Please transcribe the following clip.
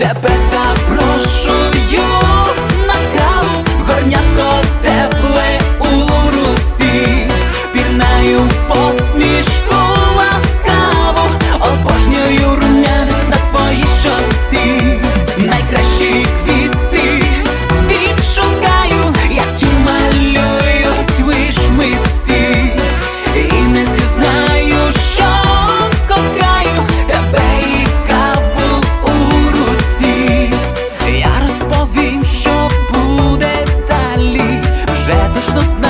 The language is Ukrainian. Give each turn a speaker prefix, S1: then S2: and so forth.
S1: тебе запрошу Ateş nasıl